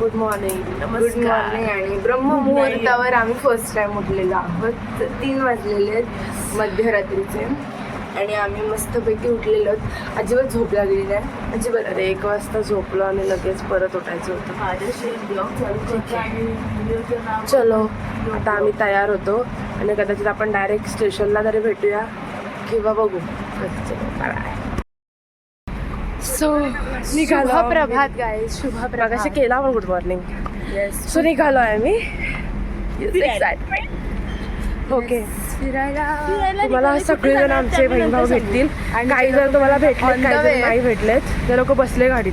Good morning good morning आणि ब्रह्ममुहूर्तावर आम्ही first time उठलेलो आहोत. तीन वाजलेले आहेत मध्यरात्रीचे. आणि आम्ही मस्तपैकी उठलेलो आहोत. अजिबात झोप लागली नाही. अजिबात. अरे एक वाजता झोपलो आणि लगेच परत उठायचं होतं. चलो आता आम्ही तयार होतो आणि कदाचित आपण डायरेक्ट स्टेशनला तरी भेटूया. किंवा बघू. सो निघालो प्रभात गाय शुभ प्रभात केला पण गुड मॉर्निंग येस सो निघालो आहे मी ओके तुम्हाला सगळेजण आमचे बहीण भाऊ भेटतील. काही जण तुम्हाला भेटले काही जण. नाही भेटलेत. ते लोक बसले गाडीत.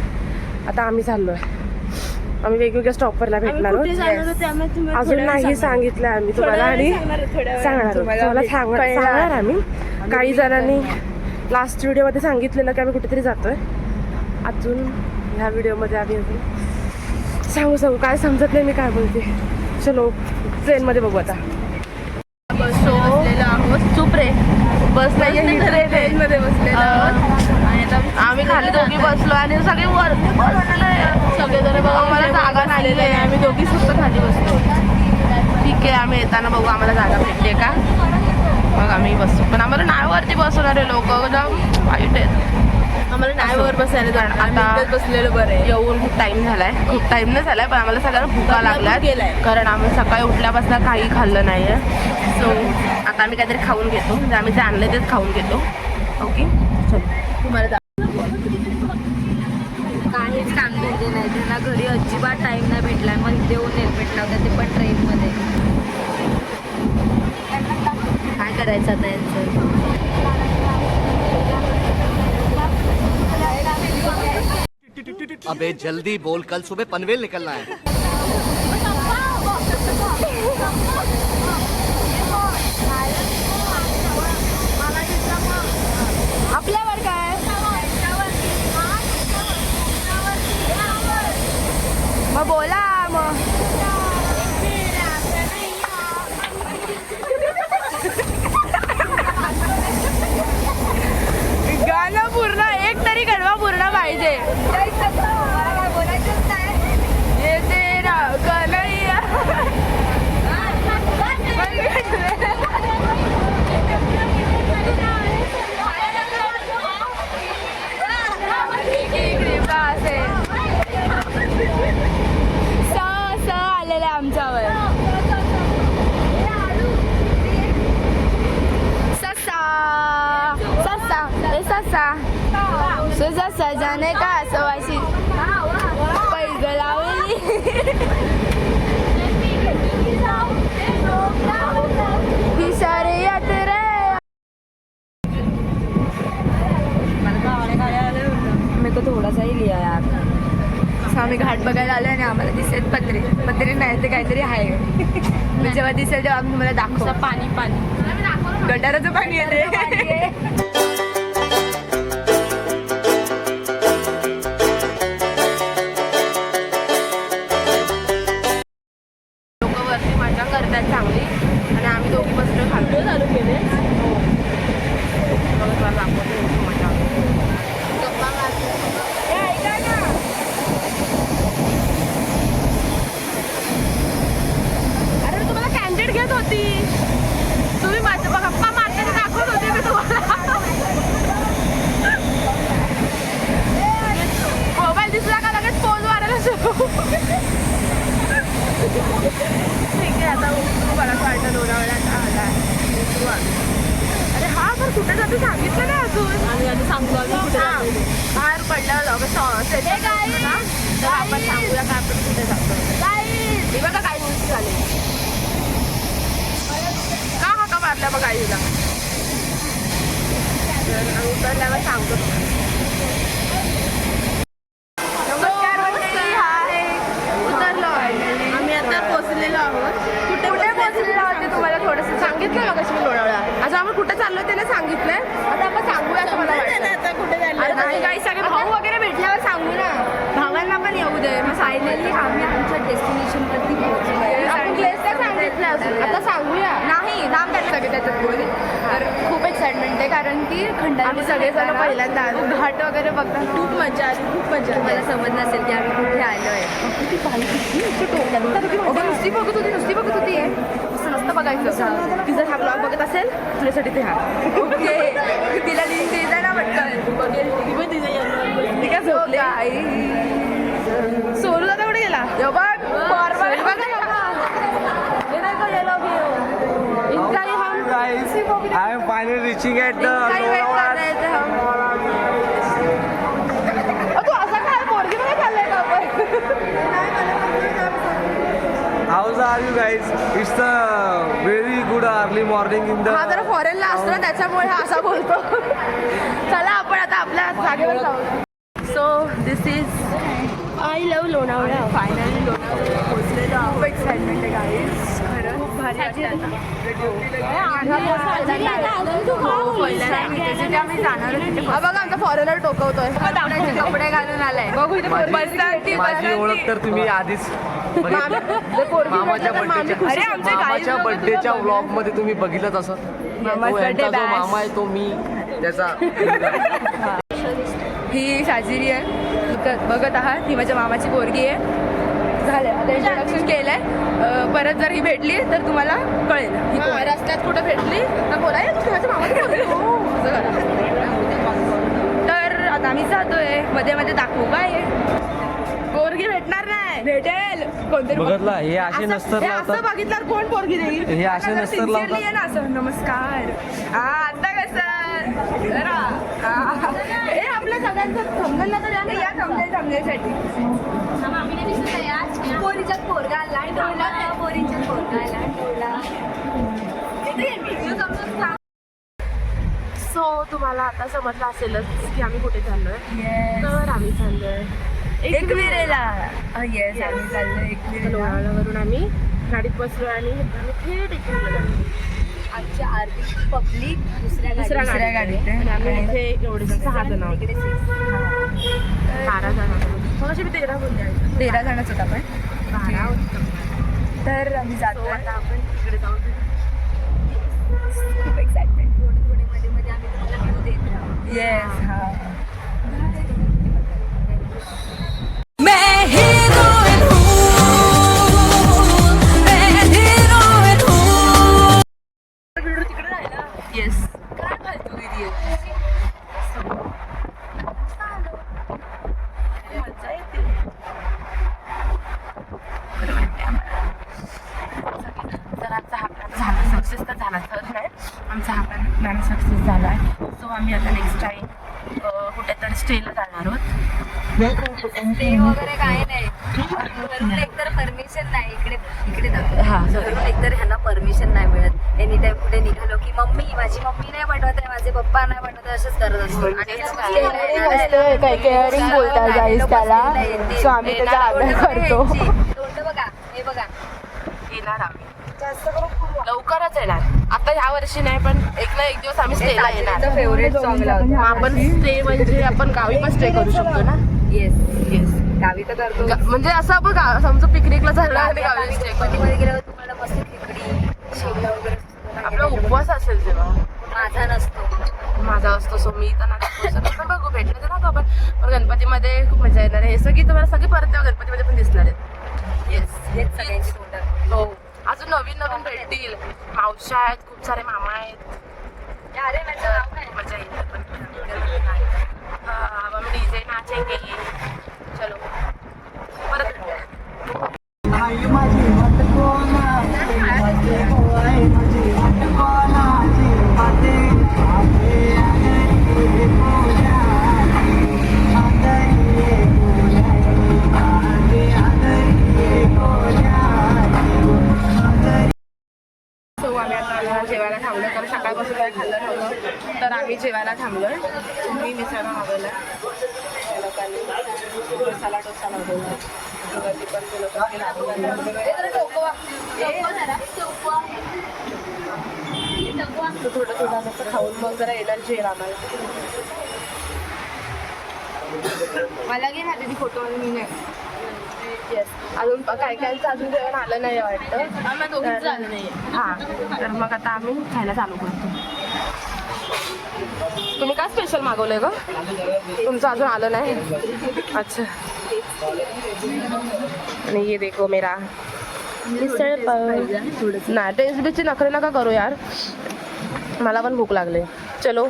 आता आम्ही चाललोय. आम्ही वेगवेगळ्या स्टॉपवरला भेटणार आहोत. अजून नाही सांगितलं आम्ही तुम्हाला आणि सांगणार. तुम्हाला. सांगणार आम्ही. काही जणांनी लास्ट व्हिडिओमध्ये सांगितलेलं की आम्ही कुठेतरी जातोय. अजून ह्या व्हिडिओमध्ये आम्ही अजून सांगू सांगू काय समजत नाही मी काय बोलते. चलो ट्रेनमध्ये बघू आता. बसो चुप रे. बस नाही ट्रेन मध्ये बसलेलो आहोत. आम्ही खाली दोघी बसलो आणि सगळे वर. सगळेजण बघा आम्हाला जागा नाही आहे आम्ही दोघी फक्त खाली बसलो. ठीक आहे आम्ही येताना बघू आम्हाला जागा भेटते का? मग आम्ही बसतो पण आम्हाला नाही वरती बसवणारे लोक. वाईट आहेत. आम्हाला नाही वर बसायला जाणार. आता- बसलेलो बरं आहे. येऊन खूप टाइम झालाय. खूप टाइम नाही झालाय पण आम्हाला सगळ्यांना भुका लागल्यात. गेलाय. कारण आम्ही सकाळी उठल्यापासून काही खाल्लं नाहीये. सो आता आम्ही काहीतरी खाऊन घेतो. म्हणजे आम्ही जे आणले तेच खाऊन घेतो. ओके चलो. तुम्हाला काहीच काम धंदे नाही. त्यांना घरी अजिबात टाइम नाही भेटलाय मग देऊन नाही भेटला होता ते पण ट्रेनमध्ये काय करायचं आता यांचं? अबे जल्दी बोल कल सुबह पनवेल निकलना है। बोला. सुजा सजाने का सवाशी पैग लावली विसारे यात्रे. मेरे को थोड़ा सा ही लिया यार. आम्ही घाट बघायला आलो आणि आम्हाला दिसेल पत्रे. पत्रे नाही ते काहीतरी आहे. मी जेव्हा दिसेल तेव्हा आम्ही तुम्हाला दाखवू. पाणी पाणी. गटाराचं पाणी येते अजून. आता सांगूया. नाही नाम काढलं सगळे त्याच्यात बोल. तर खूप एक्साइटमेंट आहे कारण की आम्ही सगळेजण पहिल्यांदा आलो. घाट वगैरे बघताना खूप मजा आली खूप मजा आली. मला समजलं असेल की आम्ही कुठे आलोय. अगं नुसती बघत होती नुसती बघत होती. असं नसतं बघायचं. ती जर हा ब्लॉग बघत असेल तुझ्यासाठी ते हा. ओके. तिला लिंक द्यायचा ना पटकन. बघेल. ती पण तिच्या ती काय झोपली सोनू दादा कुठे गेला यो बघ फॉरवर्ड बघा इनका ही हम guys, I am finally reaching at the काही वेट Lonavala. कर रहे थे हम अ, तू असा काय पोरगी बघा चाललाय का How are you guys? It's the very good early morning in the. हा जरा फॉरेनला असतो ना त्याच्यामुळे हा असा बोलतो चला आपण आता आपल्या जागेवर जाऊ so this is I love Lonavala finally लोणावळ्याला पोहोचलेलो आहोत एक्साइटमेंट आहे गाईज बघा आमचा फॉरेनर टोकवतोय. कपडे घालून आलाय. बघू माझी ओळख तर तुम्ही आधीच मामाच्या बर्थडेच्या मामाच्या बर्थडेच्या व्लॉगमध्ये तुम्ही बघितलंच असं. मामा आहे तो मी त्याचा ही. साजिरी आहे. बघ- बघत आहात ही माझ्या मामाची पोरगी आहे. झालं आता इंट्रोडक्शन केलंय. परत जर ही भेटली तर तुम्हाला कळेल. ही. रस्त्यात कुठे भेटली? तर बोला. हो. तर आता आम्ही जातोय. मध्ये मध्ये दाखवू काय पोरगी भेटणार नाही. भेटेल. कोणतरी बघितला हे असे नसतर हे असं बघितल्यावर कोण पोरगी देईल? हे असे नसतर लावतात. आहे ना असं. नमस्कार. हा आता कसं? जरा. हा. आपल्या सगळ्यांचं तर या ना. या थांबले थांबण्यासाठी पोरगा आला डोळा पोरीच्यात पोरगा आला डोळा सो तुम्हाला आता समजलं असेलच की आम्ही कुठे चाललोय. तर आम्ही चाललोय एकविरेला. येस आम्ही चाललोय एकविरेला. लोणावळ्यावरून आम्ही गाडीत बसलो आणि थेट एकविरेला. आमच्या अर्धी पब्लिक दुसऱ्या दुसऱ्या गाडीत. आम्ही इथे एवढे सहा जण. बारा जण. मी तेरा बोलले. तेरा जणच होता पण बारा होतो तर आम्ही जातो आता आपण तिकडे जाऊ खूप एक्साइटमेंट थोडे थोडे मध्ये मध्ये आम्ही तुम्हाला येस हा. प्लॅन सक्सेस झाला आहे सो आम्ही आता नेक्स्ट टाईम कुठेतरी स्टेला जाणार आहोत. वगैरे काही नाही. एकतर परमिशन नाही. इकडे इकडे. हा एकतर ह्यांना परमिशन नाही मिळत. एनी टाइम कुठे निघालो की मम्मी माझी मम्मी नाही बनवत आहे माझे पप्पा नाही बनवत आहे असंच करत असतो. आणि केअरिंग बोलतात त्याला. सो आम्ही त्याचा आदर करतो तोंड बघा. हे बघा येणार आम्ही. लवकरच येणार. आता ह्या वर्षी नाही पण एक ना एक दिवस आम्ही स्टेला येणार. फेवरेट सॉंग लावतो मग आपण स्टे म्हणजे आपण गावी पण स्टे करू शकतो ना? येस येस गावी तर करतो म्हणजे असं आपण गा- समजा पिकनिकला झालं आणि गावी स्टे करू मध्ये गेल्यावर तुम्हाला मस्त वगैरे आपला उपवास असेल जेव्हा. माझा नसतो. माझा असतो सो मी तर नाही पण बघू भेटलं तर दाखव आपण पण गणपतीमध्ये खूप मजा येणार आहे. हे सगळी तुम्हाला सगळी परत त्या गणपतीमध्ये पण दिसणार आहेत. येस हेच सगळ्यांची हो. अजून नवीन नवीन भेटतील. मावशा आहेत खूप सारे मामा आहेत. अरे मजा येईल. पण हम डीजे नाचेंगे चलो. थोडं थोडं असं खाऊन मग जरा एनर्जी येईल आम्हाला मला घे ना तिथे फोटो मी नाही येस अजून काय कायचं अजून जेवण आलं नाही वाटतं हा हां तर मग आता आम्ही खायला चालू करतो तुम्ही काय स्पेशल मागवलंय ग? तुमचं अजून आलं नाही? अच्छा. आणि ये देखो मेरा मिसळ पाव नाही टेस्ट बिस्टचे नखरे नका करू यार। मला पण भूक लागले. चलो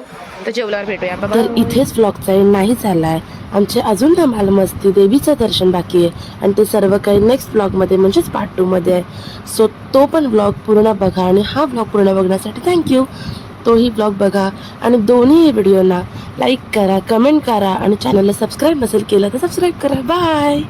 तर जेवल्यावर भेटूया. बाबा तर इथेच व्लॉगचा एंड नाही झाला आहे आमचे अजून धमाल मस्ती देवीचं दर्शन बाकी आहे. आणि ते सर्व काही नेक्स्ट ब्लॉगमध्ये म्हणजेच पार्ट टूमध्ये आहे. सो तो पण ब्लॉग पूर्ण बघा आणि हा ब्लॉग पूर्ण बघण्यासाठी थँक्यू तोही ब्लॉग बघा आणि दोन्ही व्हिडिओना लाईक करा कमेंट करा आणि चॅनलला सबस्क्राईब नसेल केलं तर सबस्क्राईब करा. बाय